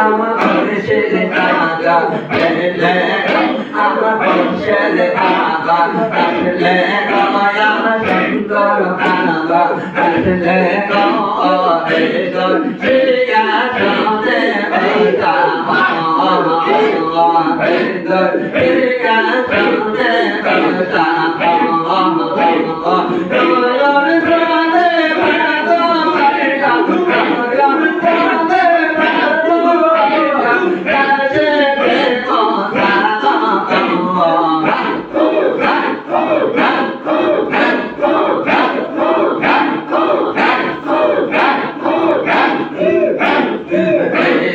আমার ছেলে দাদা আমার ছেলে দাদা আসলে কামায়া সুন্দর কানাবা আসলে কামায়া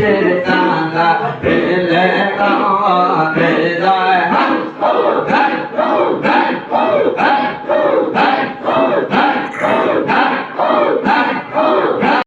Shri Tanda, Pele Kama, Pele Hum,